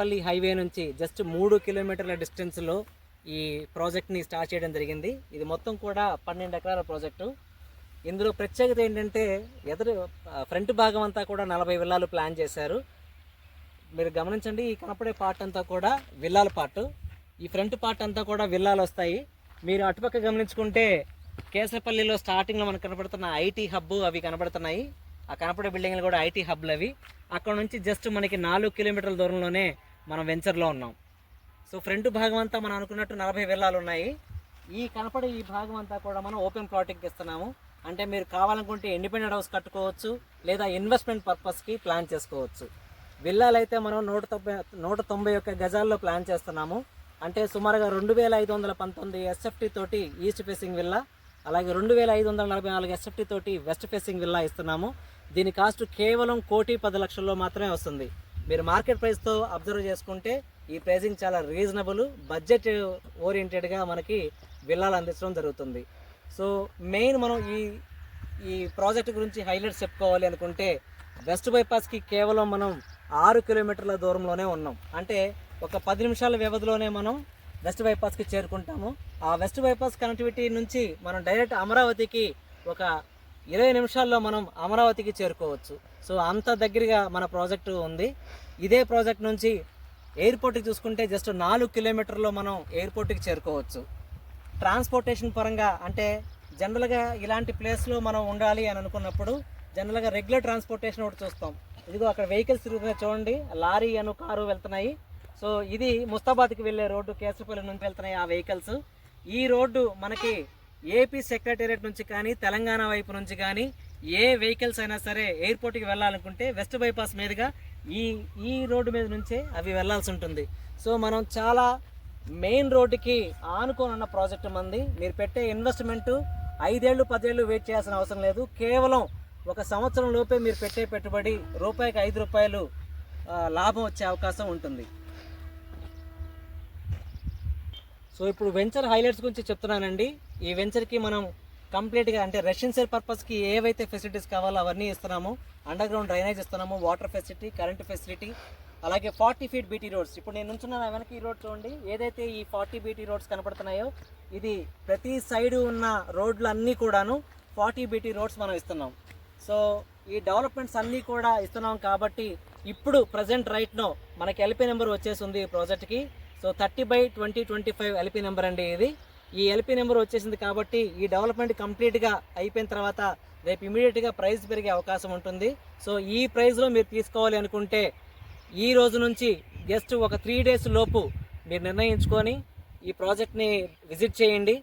పల్లి హైవే నుంచి జస్ట్ మూడు కిలోమీటర్ల డిస్టెన్స్లో ఈ ప్రాజెక్ట్ని స్టార్ట్ చేయడం జరిగింది. ఇది మొత్తం కూడా పన్నెండు ఎకరాల ప్రాజెక్టు. ఇందులో ప్రత్యేకత ఏంటంటే ఎదురు ఫ్రంట్ భాగం అంతా కూడా నలభై విల్లాలు ప్లాన్ చేశారు. మీరు గమనించండి ఈ కనపడే పార్ట్ అంతా కూడా విల్లాల పార్ట్. ఈ ఫ్రంట్ పార్ట్ అంతా కూడా విల్లాలు వస్తాయి. మీరు అటుపక్క గమనించుకుంటే కేసరపల్లిలో స్టార్టింగ్లో మనకు కనపడుతున్న ఐటీ హబ్ అవి కనబడుతున్నాయి. ఆ కనపడే బిల్డింగ్లు కూడా ఐటీ హబ్లు అవి అక్కడ నుంచి జస్ట్ మనకి నాలుగు కిలోమీటర్ల దూరంలోనే మనం వెంచర్లో ఉన్నాం. సో ఫ్రంట్ భాగం అంతా మనం అనుకున్నట్టు నలభై విల్లాలు ఉన్నాయి. ఈ కనపడే ఈ భాగం అంతా కూడా మనం ఓపెన్ ప్లాటింగ్కి ఇస్తున్నాము. అంటే మీరు కావాలనుకుంటే ఇండిపెండెంట్ హౌస్ కట్టుకోవచ్చు లేదా ఇన్వెస్ట్మెంట్ పర్పస్కి ప్లాన్ చేసుకోవచ్చు. విల్లాలు అయితే మనం నూట తొంభై నూట తొంభై ఒక్క గజాల్లో ప్లాన్ చేస్తున్నాము. అంటే సుమారుగా రెండు వేల ఐదు వందల పంతొమ్మిది ఎస్ఎఫ్టీ తోటి ఈస్ట్ ఫేసింగ్ విల్లా అలాగే రెండు వేల ఐదు వందల నలభై నాలుగు ఎస్ఎఫ్టీ తోటి వెస్ట్ ఫేసింగ్ విల్లా ఇస్తున్నాము. దీని కాస్ట్ కేవలం కోటి పది లక్షల్లో మాత్రమే వస్తుంది. మీరు మార్కెట్ ప్రైస్తో అబ్జర్వ్ చేసుకుంటే ఈ ప్రైసింగ్ చాలా రీజనబుల్ బడ్జెట్ ఓరియంటెడ్గా మనకి విల్లాలు అందించడం జరుగుతుంది. సో మెయిన్ మనం ఈ ఈ ప్రాజెక్ట్ గురించి హైలైట్స్ చెప్పుకోవాలి అనుకుంటే వెస్ట్ బైపాస్కి కేవలం మనం ఆరు కిలోమీటర్ల దూరంలోనే ఉన్నాం. అంటే ఒక పది నిమిషాల వ్యవధిలోనే మనం వెస్ట్ బైపాస్కి చేరుకుంటాము. ఆ వెస్ట్ బైపాస్ కనెక్టివిటీ నుంచి మనం డైరెక్ట్ అమరావతికి ఒక ఇరవై నిమిషాల్లో మనం అమరావతికి చేరుకోవచ్చు. సో అంత దగ్గరగా మన ప్రాజెక్టు ఉంది. ఇదే ప్రాజెక్ట్ నుంచి ఎయిర్పోర్ట్కి చూసుకుంటే జస్ట్ నాలుగు కిలోమీటర్లో మనం ఎయిర్పోర్ట్కి చేరుకోవచ్చు. ట్రాన్స్పోర్టేషన్ పరంగా అంటే జనరల్గా ఇలాంటి ప్లేస్లో మనం ఉండాలి అని అనుకున్నప్పుడు జనరల్గా రెగ్యులర్ ట్రాన్స్పోర్టేషన్ ఒకటి చూస్తాం. ఇదిగో అక్కడ వెహికల్స్ తిరుగుతున్నాయి చూడండి. లారీ అను కారు వెళ్తున్నాయి. సో ఇది ముస్తాబాద్కి వెళ్ళే రోడ్డు కేసరపల్లి నుంచి వెళ్తున్నాయి ఆ వెహికల్స్. ఈ రోడ్డు మనకి ఏపీ సెక్రటేరియట్ నుంచి కానీ తెలంగాణ వైపు నుంచి కానీ ఏ వెహికల్స్ అయినా సరే ఎయిర్పోర్ట్కి వెళ్ళాలనుకుంటే వెస్ట్ బైపాస్ మీదుగా ఈ ఈ రోడ్డు మీద నుంచే అవి వెళ్ళాల్సి ఉంటుంది. సో మనం చాలా మెయిన్ రోడ్డుకి ఆనుకొని ఉన్న ప్రాజెక్టు మంది. మీరు పెట్టే ఇన్వెస్ట్మెంటు ఐదేళ్ళు పదేళ్ళు వెయిట్ చేయాల్సిన అవసరం లేదు. కేవలం ఒక సంవత్సరం లోపే మీరు పెట్టే పెట్టుబడి రూపాయికి ఐదు రూపాయలు లాభం వచ్చే అవకాశం ఉంటుంది. సో ఇప్పుడు వెంచర్ హైలైట్స్ గురించి చెప్తున్నానండి. ఈ వెంచర్కి మనం కంప్లీట్గా అంటే రెసిడెన్షియల్ పర్పస్కి ఏవైతే ఫెసిలిటీస్ కావాలో అవన్నీ ఇస్తున్నాము అండర్ గ్రౌండ్ డ్రైనేజ్ ఇస్తున్నాము వాటర్ ఫెసిలిటీ కరెంట్ ఫెసిలిటీ అలాగే ఫార్టీ ఫీట్ బీటీ రోడ్స్ ఇప్పుడు నేను నుంచున్న వెనక ఈ రోడ్ చూడండి. ఏదైతే ఈ ఫార్టీ బీటీ రోడ్స్ కనపడుతున్నాయో ఇది ప్రతి సైడు ఉన్న రోడ్లు అన్నీ కూడాను ఫార్టీ బీటీ రోడ్స్ మనం ఇస్తున్నాం. సో ఈ డెవలప్మెంట్స్ అన్నీ కూడా ఇస్తున్నాం కాబట్టి ఇప్పుడు ప్రజెంట్ రైట్నో మనకి ఎల్పీ నెంబర్ వచ్చేసింది ఈ ప్రాజెక్ట్కి so thirty by twenty twenty five LP number అండి ఇది. ఈ ఎల్పీ నెంబర్ వచ్చేసింది కాబట్టి ఈ డెవలప్మెంట్ కంప్లీట్గా అయిపోయిన తర్వాత రేపు ఇమీడియట్గా ప్రైస్ పెరిగే అవకాశం ఉంటుంది. సో ఈ ప్రైస్లో మీరు తీసుకోవాలి అనుకుంటే ఈ రోజు నుంచి జస్ట్ ఒక త్రీ డేస్ లోపు మీరు నిర్ణయించుకొని ఈ ప్రాజెక్ట్ని విజిట్ చేయండి.